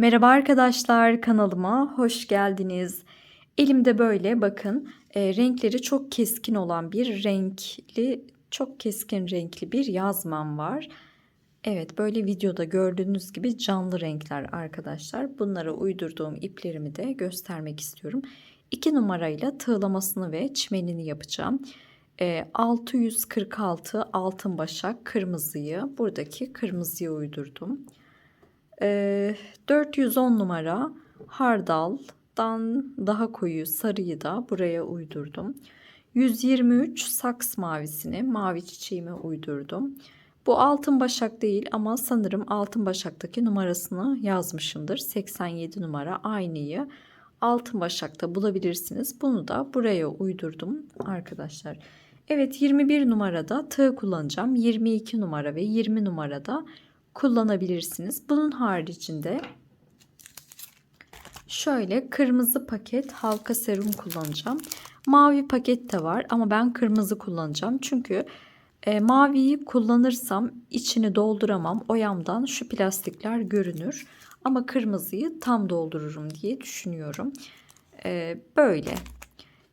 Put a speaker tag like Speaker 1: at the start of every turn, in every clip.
Speaker 1: Merhaba arkadaşlar kanalıma hoş geldiniz. Elimde böyle bakın e, renkleri çok keskin olan bir renkli çok keskin renkli bir yazmam var. Evet böyle videoda gördüğünüz gibi canlı renkler arkadaşlar. Bunlara uydurduğum iplerimi de göstermek istiyorum. 2 numarayla tığlamasını ve çimenini yapacağım. E, 646 altın başak kırmızıyı buradaki kırmızıya uydurdum. E, 410 numara hardaldan daha koyu sarıyı da buraya uydurdum. 123 saks mavisini mavi çiçeğime uydurdum. Bu altın başak değil ama sanırım altın başaktaki numarasını yazmışımdır. 87 numara aynıyı altın başakta bulabilirsiniz. Bunu da buraya uydurdum arkadaşlar. Evet 21 numarada tığ kullanacağım. 22 numara ve 20 numarada kullanabilirsiniz. Bunun haricinde şöyle kırmızı paket halka serum kullanacağım. Mavi paket de var ama ben kırmızı kullanacağım. Çünkü e, maviyi kullanırsam içini dolduramam. Oyamdan şu plastikler görünür. Ama kırmızıyı tam doldururum diye düşünüyorum. E, böyle.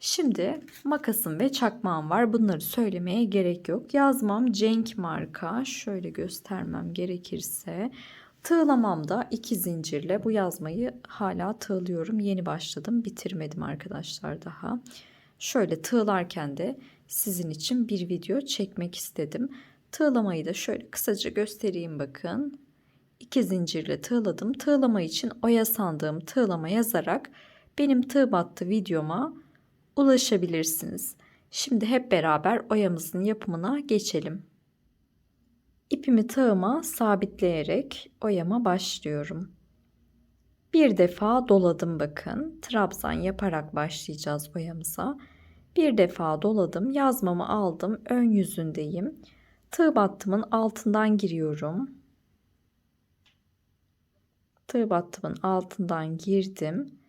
Speaker 1: Şimdi makasım ve çakmağım var. Bunları söylemeye gerek yok. Yazmam Cenk marka. Şöyle göstermem gerekirse. Tığlamam da iki zincirle bu yazmayı hala tığlıyorum. Yeni başladım. Bitirmedim arkadaşlar daha. Şöyle tığlarken de sizin için bir video çekmek istedim. Tığlamayı da şöyle kısaca göstereyim bakın. İki zincirle tığladım. Tığlama için oya sandığım tığlama yazarak benim tığ battı videoma ulaşabilirsiniz. Şimdi hep beraber oyamızın yapımına geçelim. İpimi tığıma sabitleyerek oyama başlıyorum. Bir defa doladım bakın. Trabzan yaparak başlayacağız oyamıza. Bir defa doladım. Yazmamı aldım. Ön yüzündeyim. Tığ battımın altından giriyorum. Tığ battımın altından girdim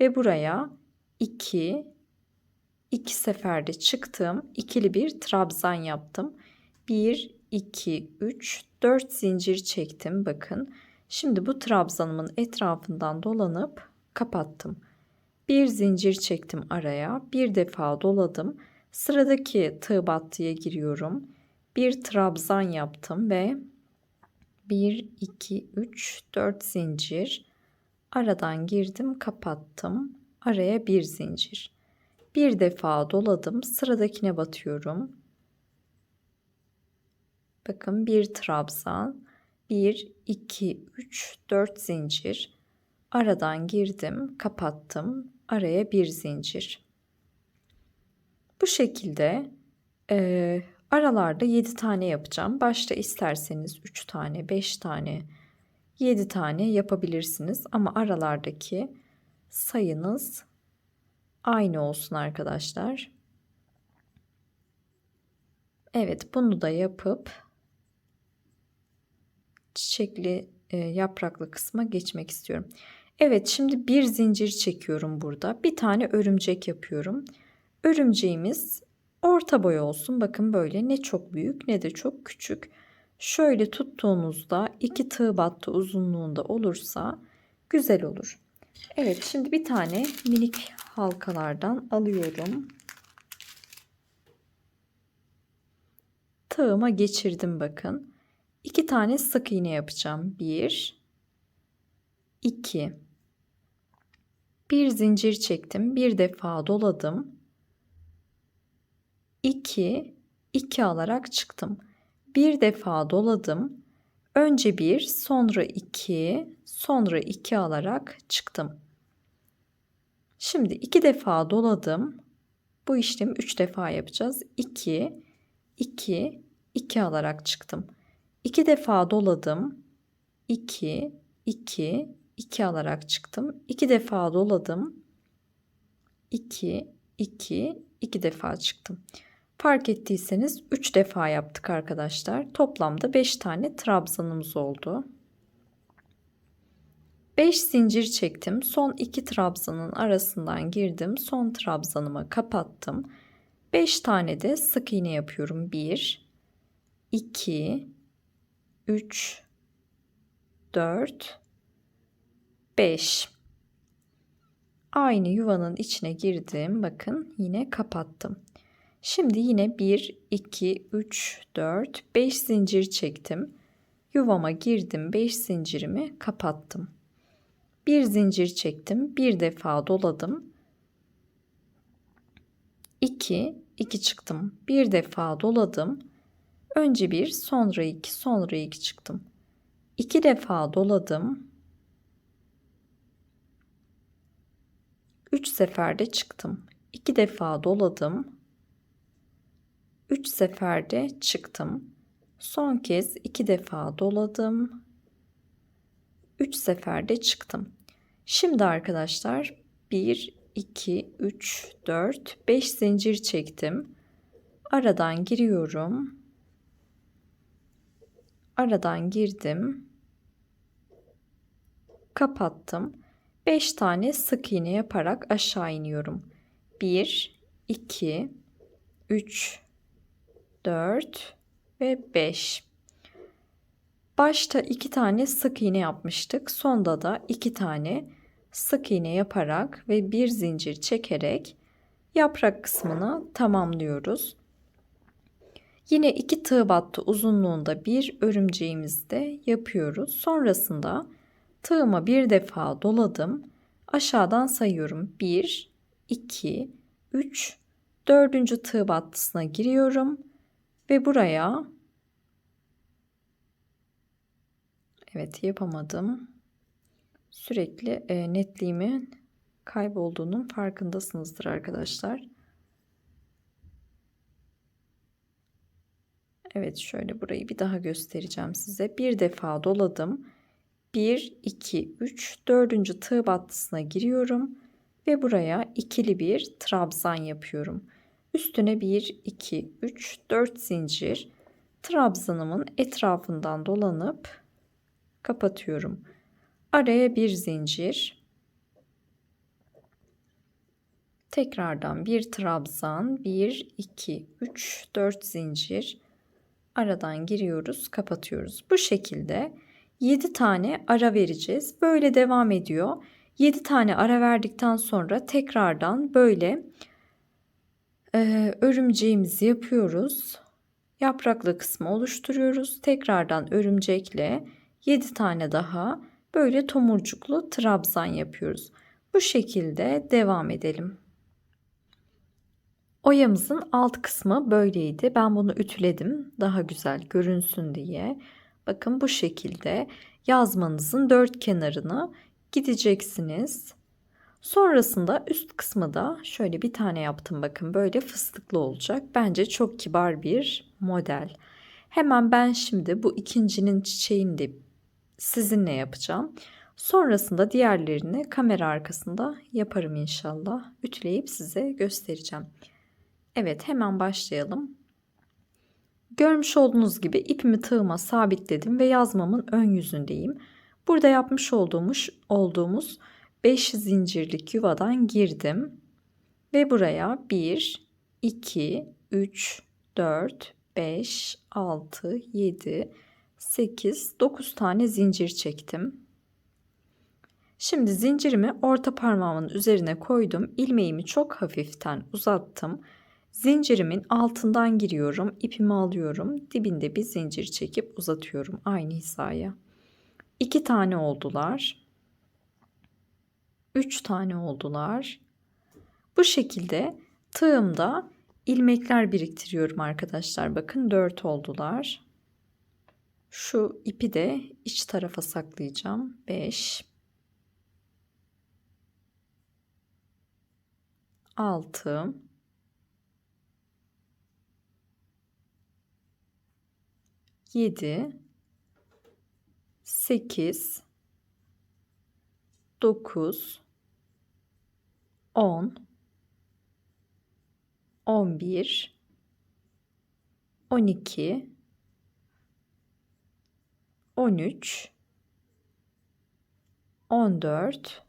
Speaker 1: ve buraya 2 2 seferde çıktım. İkili bir trabzan yaptım. 1 2 3 4 zincir çektim bakın. Şimdi bu trabzanımın etrafından dolanıp kapattım. Bir zincir çektim araya. Bir defa doladım. Sıradaki tığ battıya giriyorum. Bir trabzan yaptım ve 1 2 3 4 zincir aradan girdim, kapattım. Araya bir zincir. Bir defa doladım. Sıradakine batıyorum. Bakın bir trabzan. 1 2 3 4 zincir. Aradan girdim, kapattım. Araya bir zincir. Bu şekilde e, aralarda 7 tane yapacağım. Başta isterseniz 3 tane, 5 tane, 7 tane yapabilirsiniz. Ama aralardaki sayınız aynı olsun arkadaşlar. Evet bunu da yapıp çiçekli e, yapraklı kısma geçmek istiyorum. Evet şimdi bir zincir çekiyorum burada. Bir tane örümcek yapıyorum. Örümceğimiz orta boy olsun. Bakın böyle ne çok büyük ne de çok küçük. Şöyle tuttuğunuzda iki tığ battı uzunluğunda olursa güzel olur. Evet şimdi bir tane minik halkalardan alıyorum. Tığıma geçirdim bakın. İki tane sık iğne yapacağım. Bir, iki. Bir zincir çektim. Bir defa doladım. İki, iki alarak çıktım. Bir defa doladım. Önce bir, sonra iki, sonra iki alarak çıktım. Şimdi iki defa doladım. Bu işlemi üç defa yapacağız. 2, 2, 2 alarak çıktım. İki defa doladım. 2, 2, 2 alarak çıktım. İki defa doladım. 2, 2, 2 defa çıktım. Fark ettiyseniz 3 defa yaptık arkadaşlar. Toplamda 5 tane trabzanımız oldu. 5 zincir çektim. Son 2 trabzanın arasından girdim. Son trabzanımı kapattım. 5 tane de sık iğne yapıyorum. 1 2 3 4 5. Aynı yuvanın içine girdim. Bakın yine kapattım. Şimdi yine 1, 2, 3, 4, 5 zincir çektim. Yuvama girdim. 5 zincirimi kapattım. Bir zincir çektim. Bir defa doladım. 2, 2 çıktım. Bir defa doladım. Önce bir, sonra iki, sonra iki çıktım. İki defa doladım. Üç seferde çıktım. İki defa doladım. Üç seferde çıktım. Son kez iki defa doladım. Üç seferde çıktım. Şimdi arkadaşlar 1, 2, 3, 4, 5 zincir çektim. Aradan giriyorum. Aradan girdim. Kapattım. 5 tane sık iğne yaparak aşağı iniyorum. 1, 2, 3, 4 ve 5. Başta 2 tane sık iğne yapmıştık. Sonda da 2 tane sık iğne yaparak ve bir zincir çekerek yaprak kısmını tamamlıyoruz. Yine iki tığ battı uzunluğunda bir örümceğimizi de yapıyoruz. Sonrasında tığıma bir defa doladım. Aşağıdan sayıyorum. 1, 2, 3, 4. tığ battısına giriyorum. Ve buraya Evet yapamadım. Sürekli e, netliğimin kaybolduğunun farkındasınızdır arkadaşlar. Evet şöyle burayı bir daha göstereceğim size. Bir defa doladım. 1, 2, 3, 4. tığ battısına giriyorum. Ve buraya ikili bir trabzan yapıyorum. Üstüne 1, 2, 3, 4 zincir trabzanımın etrafından dolanıp kapatıyorum. Araya bir zincir. Tekrardan bir trabzan, 1, 2, 3, 4 zincir aradan giriyoruz, kapatıyoruz. Bu şekilde 7 tane ara vereceğiz. Böyle devam ediyor. 7 tane ara verdikten sonra tekrardan böyle e, örümceğimizi yapıyoruz. Yapraklı kısmı oluşturuyoruz. Tekrardan örümcekle 7 tane daha böyle tomurcuklu trabzan yapıyoruz. Bu şekilde devam edelim. Oyamızın alt kısmı böyleydi. Ben bunu ütüledim daha güzel görünsün diye. Bakın bu şekilde yazmanızın dört kenarını gideceksiniz. Sonrasında üst kısmı da şöyle bir tane yaptım bakın böyle fıstıklı olacak. Bence çok kibar bir model. Hemen ben şimdi bu ikincinin çiçeğini de sizinle yapacağım. Sonrasında diğerlerini kamera arkasında yaparım inşallah. Ütüleyip size göstereceğim. Evet hemen başlayalım. Görmüş olduğunuz gibi ipimi tığıma sabitledim ve yazmamın ön yüzündeyim. Burada yapmış olduğumuz, olduğumuz 5 zincirlik yuvadan girdim. Ve buraya 1, 2, 3, 4, 5, 6, 7, 8, 9 tane zincir çektim. Şimdi zincirimi orta parmağımın üzerine koydum. İlmeğimi çok hafiften uzattım. Zincirimin altından giriyorum. ipimi alıyorum. Dibinde bir zincir çekip uzatıyorum aynı hizaya. 2 tane oldular. 3 tane oldular. Bu şekilde tığımda ilmekler biriktiriyorum arkadaşlar. Bakın 4 oldular. Şu ipi de iç tarafa saklayacağım. 5 6 7 8 9 10 11 12 13 14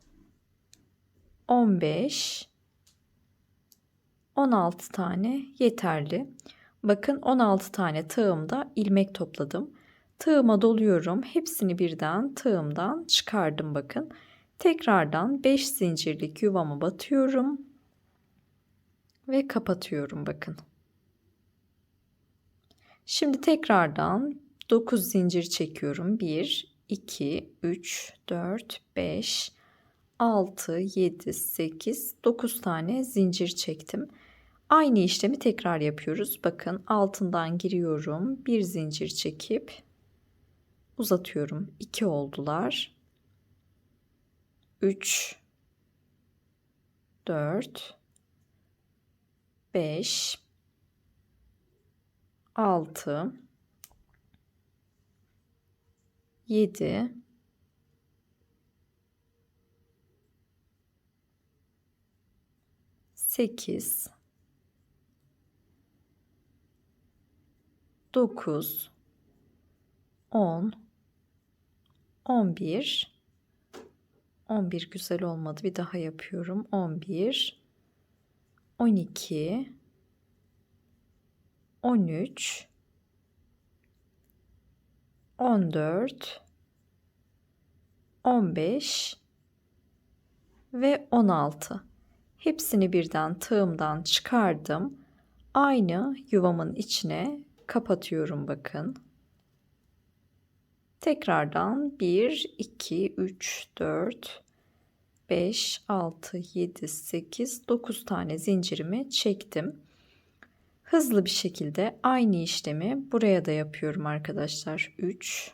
Speaker 1: 15 16 tane yeterli. Bakın 16 tane tığımda ilmek topladım. Tığıma doluyorum. Hepsini birden tığımdan çıkardım bakın. Tekrardan 5 zincirlik yuvama batıyorum ve kapatıyorum bakın. Şimdi tekrardan 9 zincir çekiyorum. 1 2 3 4 5 6 7 8 9 tane zincir çektim. Aynı işlemi tekrar yapıyoruz. Bakın altından giriyorum. Bir zincir çekip uzatıyorum. 2 oldular. 3 4 5 6 7 8 9 10 11 11 güzel olmadı. Bir daha yapıyorum. 11 12 13 14 15 ve 16. Hepsini birden tığımdan çıkardım. Aynı yuvamın içine kapatıyorum bakın. Tekrardan 1, 2, 3, 4, 5, 6, 7, 8, 9 tane zincirimi çektim. Hızlı bir şekilde aynı işlemi buraya da yapıyorum arkadaşlar. 3,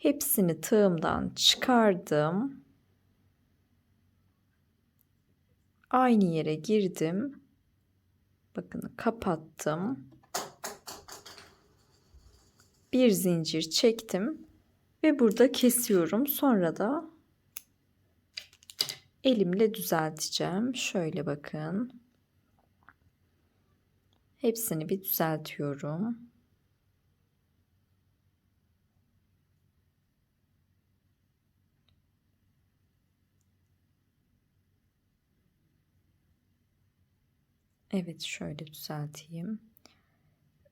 Speaker 1: Hepsini tığımdan çıkardım. Aynı yere girdim. Bakın kapattım. Bir zincir çektim ve burada kesiyorum. Sonra da elimle düzelteceğim. Şöyle bakın. Hepsini bir düzeltiyorum. Evet şöyle düzelteyim.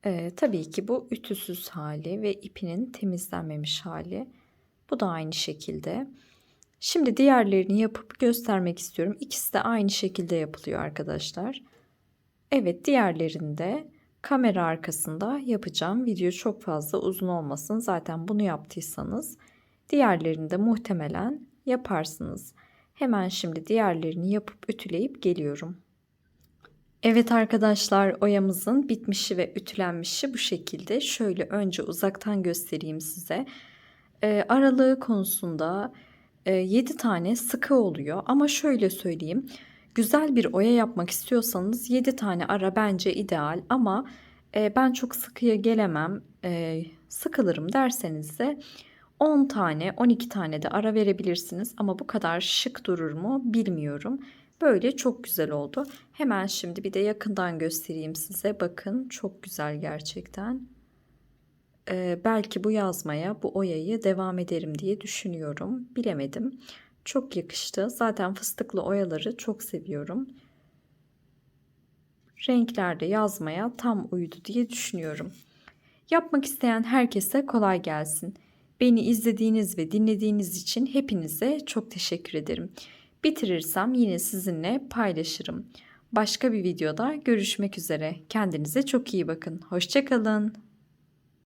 Speaker 1: Ee, tabii ki bu ütüsüz hali ve ipinin temizlenmemiş hali. Bu da aynı şekilde. Şimdi diğerlerini yapıp göstermek istiyorum. İkisi de aynı şekilde yapılıyor arkadaşlar. Evet diğerlerinde kamera arkasında yapacağım. Video çok fazla uzun olmasın. Zaten bunu yaptıysanız diğerlerinde muhtemelen yaparsınız. Hemen şimdi diğerlerini yapıp ütüleyip geliyorum. Evet arkadaşlar oyamızın bitmişi ve ütülenmişi bu şekilde. Şöyle önce uzaktan göstereyim size. E, aralığı konusunda e, 7 tane sıkı oluyor ama şöyle söyleyeyim. Güzel bir oya yapmak istiyorsanız 7 tane ara bence ideal ama e, ben çok sıkıya gelemem e, sıkılırım derseniz de 10 tane 12 tane de ara verebilirsiniz ama bu kadar şık durur mu bilmiyorum. Böyle çok güzel oldu. Hemen şimdi bir de yakından göstereyim size. Bakın çok güzel gerçekten. Ee, belki bu yazmaya, bu oyayı devam ederim diye düşünüyorum. Bilemedim. Çok yakıştı. Zaten fıstıklı oyaları çok seviyorum. Renklerde yazmaya tam uydu diye düşünüyorum. Yapmak isteyen herkese kolay gelsin. Beni izlediğiniz ve dinlediğiniz için hepinize çok teşekkür ederim. Bitirirsem yine sizinle paylaşırım. Başka bir videoda görüşmek üzere. Kendinize çok iyi bakın. Hoşçakalın.